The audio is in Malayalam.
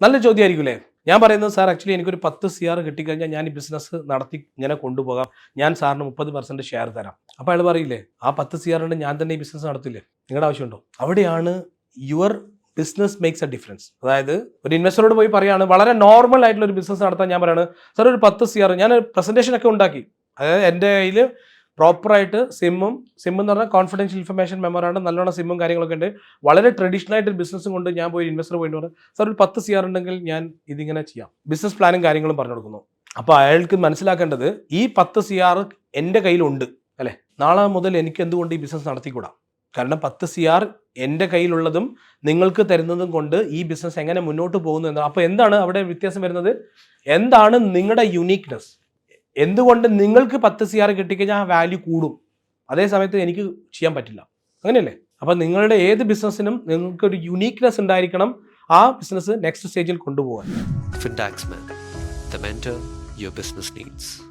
നല്ല ചോദ്യമായിരിക്കും അല്ലേ ഞാൻ പറയുന്നത് സാർ ആക്ച്വലി എനിക്കൊരു പത്ത് സി ആർ കിട്ടിക്കഴിഞ്ഞാൽ ഞാൻ ഈ ബിസിനസ് നടത്തി ഇങ്ങനെ കൊണ്ടുപോകാം. ഞാൻ സാറിന് മുപ്പത് പെർസെന്റ് ഷെയർ തരാം. അപ്പോൾ അയാൾ പറയില്ലേ ആ പത്ത് സി ആറിന്റെ ഞാൻ തന്നെ ഈ ബിസിനസ് നടത്തില്ലേ? നിങ്ങളുടെ ആവശ്യമുണ്ടോ? അവിടെയാണ് your business makes a difference അതായത് ഒരു ഇൻവെസ്റ്ററോട് പോയി പറയാണ് വളരെ നോർമൽ ആയിട്ടുള്ള ഒരു ബിസിനസ് നടത്താൻ ഞാൻ പറയാണ് സാർ ഒരു പത്ത് സി ആർ ഞാൻ പ്രസന്റേഷൻ ഒക്കെ ഉണ്ടാക്കി. അതായത് എന്റെ കയ്യിൽ പ്രോപ്പറായിട്ട് സിമ്മും സിം എന്ന് പറഞ്ഞാൽ കോൺഫിഡൻഷ്യൽ ഇൻഫർമേഷൻ മെമ്മറാണ്ട് നല്ലോണം സിമ്മും കാര്യങ്ങളൊക്കെ ഉണ്ട്. വളരെ ട്രഡീഷണൽ ആയിട്ട് ബിസിനസ് കൊണ്ട് ഞാൻ പോയി ഇൻവെസ്റ്റർ പോയിട്ട് പറഞ്ഞു സാർ ഒരു പത്ത് സി ആർ ഉണ്ടെങ്കിൽ ഞാൻ ഇതിങ്ങനെ ചെയ്യാം. ബിസിനസ് പ്ലാനും കാര്യങ്ങളും പറഞ്ഞു കൊടുക്കുന്നു. അപ്പോൾ അയാൾക്ക് മനസ്സിലാക്കേണ്ടത് ഈ പത്ത് സി ആർ എന്റെ കയ്യിലുണ്ട് അല്ലേ? നാളെ മുതൽ എനിക്ക് എന്തുകൊണ്ട് ഈ ബിസിനസ് നടത്തിക്കൂടാ? കാരണം പത്ത് സി ആർ എന്റെ കയ്യിലുള്ളതും നിങ്ങൾക്ക് തരുന്നതും കൊണ്ട് ഈ ബിസിനസ് എങ്ങനെ മുന്നോട്ട് പോകുന്നു എന്ന്. അപ്പോൾ എന്താണ് അവിടെ വ്യത്യാസം വരുന്നത്? എന്താണ് നിങ്ങളുടെ യുണീക്നെസ് എന്തുകൊണ്ട് നിങ്ങൾക്ക് പത്ത് സി ആർ കിട്ടിക്കഴിഞ്ഞാൽ ആ വാല്യൂ കൂടും? അതേ സമയത്ത് എനിക്ക് ചെയ്യാൻ പറ്റില്ല. അങ്ങനെയല്ലേ? അപ്പം നിങ്ങളുടെ ഏത് ബിസിനസ്സിനും നിങ്ങൾക്ക് ഒരു യുണീക്നെസ് ഉണ്ടായിരിക്കണം ആ ബിസിനസ് നെക്സ്റ്റ് സ്റ്റേജിൽ കൊണ്ടുപോകാൻ. Fintax man the mentor your business needs.